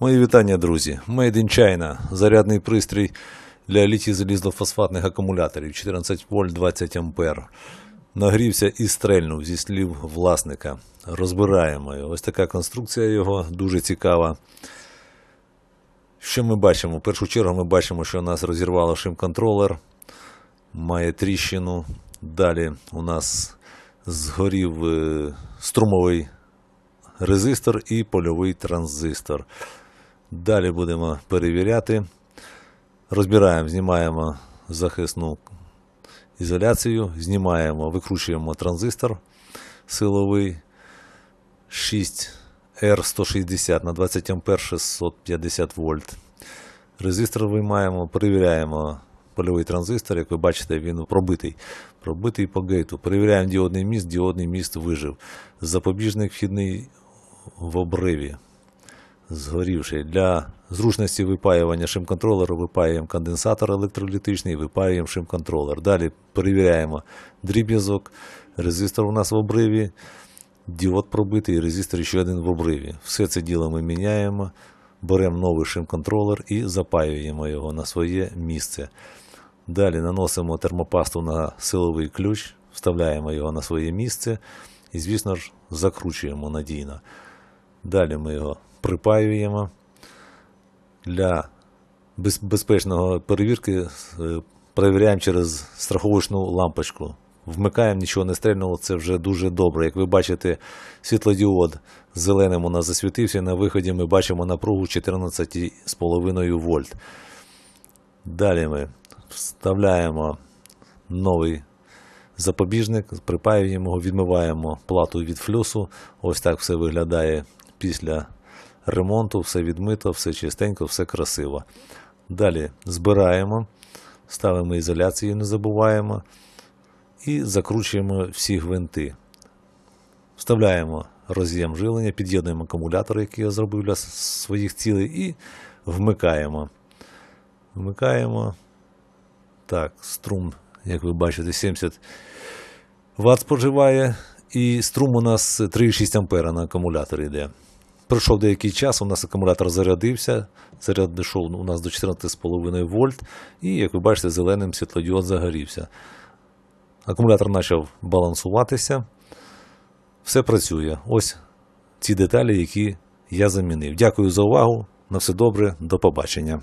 Мої вітання, друзі. Made in China. Зарядний пристрій для літій залізофосфатних акумуляторів 14 вольт 20 ампер. Нагрівся і стрельнув зі слів власника. Розбираємо його. Ось така конструкція його дуже цікава. Що ми бачимо? В першу чергу ми бачимо, що у нас розірвало шим-контролер, має тріщину. Далі у нас згорів е, струмовий резистор і польовий транзистор. Далі будемо перевіряти. Розбираємо, знімаємо захисну ізоляцію, знімаємо, викручуємо транзистор силовий 6R160 на 20 А 650 вольт. Резистор виймаємо, перевіряємо польовий транзистор. Як ви бачите, він пробитий. Пробитий по гейту. Перевіряємо діодний міст, діодний міст вижив. Запобіжник вхідний в обриві. Згорівший. Для зручності випаювання шим-контролеру випаюємо конденсатор електролітичний, випаюємо шим-контролер. Далі перевіряємо дріб'язок, резистор у нас в обриві, діод пробитий, резистор ще один в обриві. Все це діло ми міняємо, беремо новий шим-контролер і запаюємо його на своє місце. Далі наносимо термопасту на силовий ключ, вставляємо його на своє місце і, звісно ж, закручуємо надійно. Далі ми його припаюємо. Для безпечного перевірки е, перевіряємо через страховочну лампочку. Вмикаємо, нічого не стрельнуло, це вже дуже добре. Як ви бачите, світлодіод зеленим у нас засвітився. На виході ми бачимо напругу 14,5 вольт. Далі ми вставляємо новий запобіжник, припаюємо його, відмиваємо плату від флюсу. Ось так все виглядає після ремонту, все відмито, все чистенько, все красиво. Далі збираємо, ставимо ізоляцію, не забуваємо і закручуємо всі гвинти. Вставляємо роз'єм жилення, під'єднуємо акумулятор, який я зробив для своїх цілей, і вмикаємо. Вмикаємо. Так, струм, як ви бачите, 70 Вт споживає, і струм у нас 3,6 ампера на акумулятор йде. Пройшов деякий час, у нас акумулятор зарядився, заряд дійшов у нас до 14,5 вольт, і, як ви бачите, зеленим світлодіод загорівся. Акумулятор почав балансуватися. Все працює. Ось ці деталі, які я замінив. Дякую за увагу. На все добре, до побачення.